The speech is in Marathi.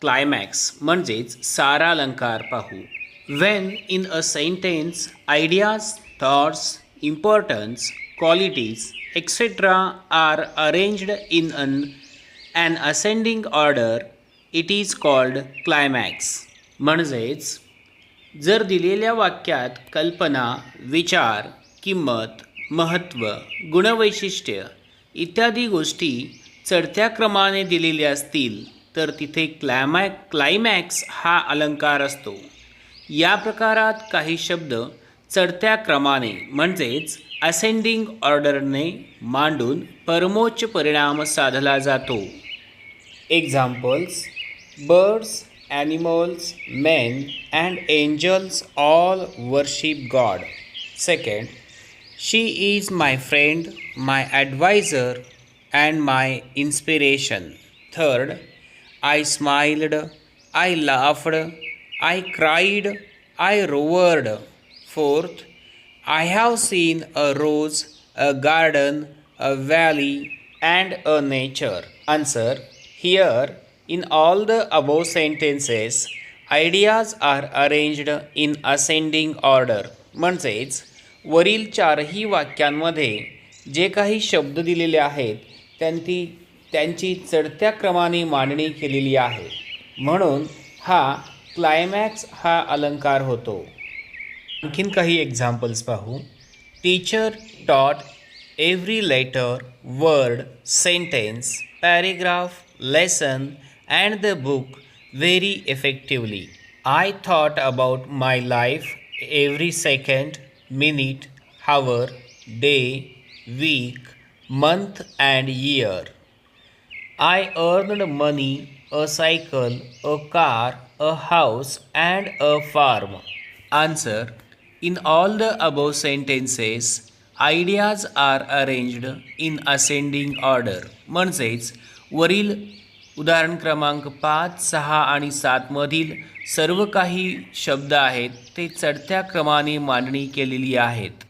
क्लायमॅक्स म्हणजेच सारालंकार पाहू. When in a sentence ideas thoughts importance qualities etcetera are arranged in an an ascending order it is called climax म्हणजेच जर दिलेल्या वाक्यात कल्पना विचार किंमत महत्त्व गुणवैशिष्ट्य इत्यादी गोष्टी चढत्या क्रमाने दिलेल्या असतील तर तिथे क्लॅमॅ क्लायमॅक्स हा अलंकार असतो. या प्रकारात काही शब्द चढत्या क्रमाने म्हणजेच असेंडिंग ऑर्डरने मांडून परमोच्च परिणाम साधला जातो. Examples birds animals men and angels all worship God second she is my friend my adviser and my inspiration third I smiled I laughed I cried I roared fourth I have seen a rose a garden a valley and a nature answer here in all the above sentences ideas are arranged in ascending order म्हणजेच वरील चारही वाक्यांमध्ये जे काही शब्द दिलेले आहेत त्यांची त्यांची चढत्या क्रमाने मांडणी केलेली आहे. म्हणून हा क्लायमॅक्स हा अलंकार होतो. आणखीन काही एक्झाम्पल्स पाहू. Teacher taught every letter word sentence paragraph lesson and the book very effectively I thought about my life every second minute hour day week month and year I earned money a cycle a car a house and a farm answer in all the above sentences ideas are arranged in ascending order म्हणजेच वरील उदाहरण क्रमांक पाच सहा आणि सातमधील सर्व काही शब्द आहेत ते चढत्या क्रमाने मांडणी केलेली आहेत.